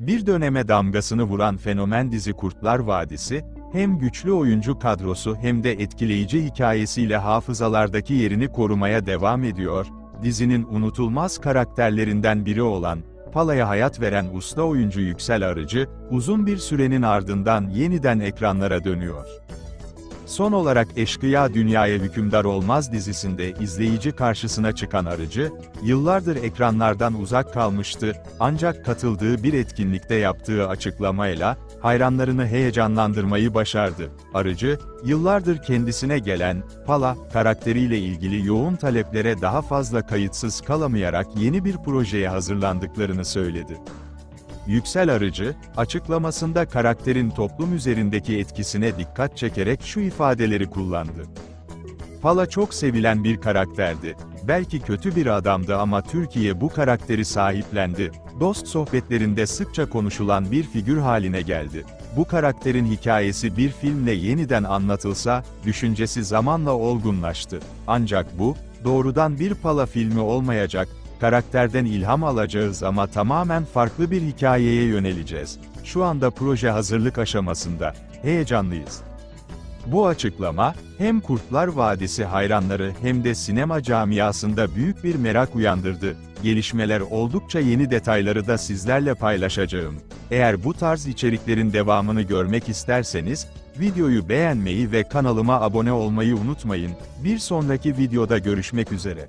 Bir döneme damgasını vuran fenomen dizi Kurtlar Vadisi, hem güçlü oyuncu kadrosu hem de etkileyici hikayesiyle hafızalardaki yerini korumaya devam ediyor. Dizinin unutulmaz karakterlerinden biri olan, Pala'ya hayat veren usta oyuncu Yüksel Arıcı, uzun bir sürenin ardından yeniden ekranlara dönüyor. Son olarak Eşkıya Dünyaya Hükümdar Olmaz dizisinde izleyici karşısına çıkan Arıcı, yıllardır ekranlardan uzak kalmıştı, ancak katıldığı bir etkinlikte yaptığı açıklamayla, hayranlarını heyecanlandırmayı başardı. Arıcı, yıllardır kendisine gelen, Pala, karakteriyle ilgili yoğun taleplere daha fazla kayıtsız kalamayarak yeni bir projeye hazırlandıklarını söyledi. Yüksel Arıcı, açıklamasında karakterin toplum üzerindeki etkisine dikkat çekerek şu ifadeleri kullandı. Pala çok sevilen bir karakterdi. Belki kötü bir adamdı ama Türkiye bu karakteri sahiplendi. Dost sohbetlerinde sıkça konuşulan bir figür haline geldi. Bu karakterin hikayesi bir filmle yeniden anlatılsa, düşüncesi zamanla olgunlaştı. Ancak bu, doğrudan bir Pala filmi olmayacak, karakterden ilham alacağız ama tamamen farklı bir hikayeye yöneleceğiz. Şu anda proje hazırlık aşamasında. Heyecanlıyız. Bu açıklama, hem Kurtlar Vadisi hayranları hem de sinema camiasında büyük bir merak uyandırdı. Gelişmeler oldukça yeni detayları da sizlerle paylaşacağım. Eğer bu tarz içeriklerin devamını görmek isterseniz, videoyu beğenmeyi ve kanalıma abone olmayı unutmayın. Bir sonraki videoda görüşmek üzere.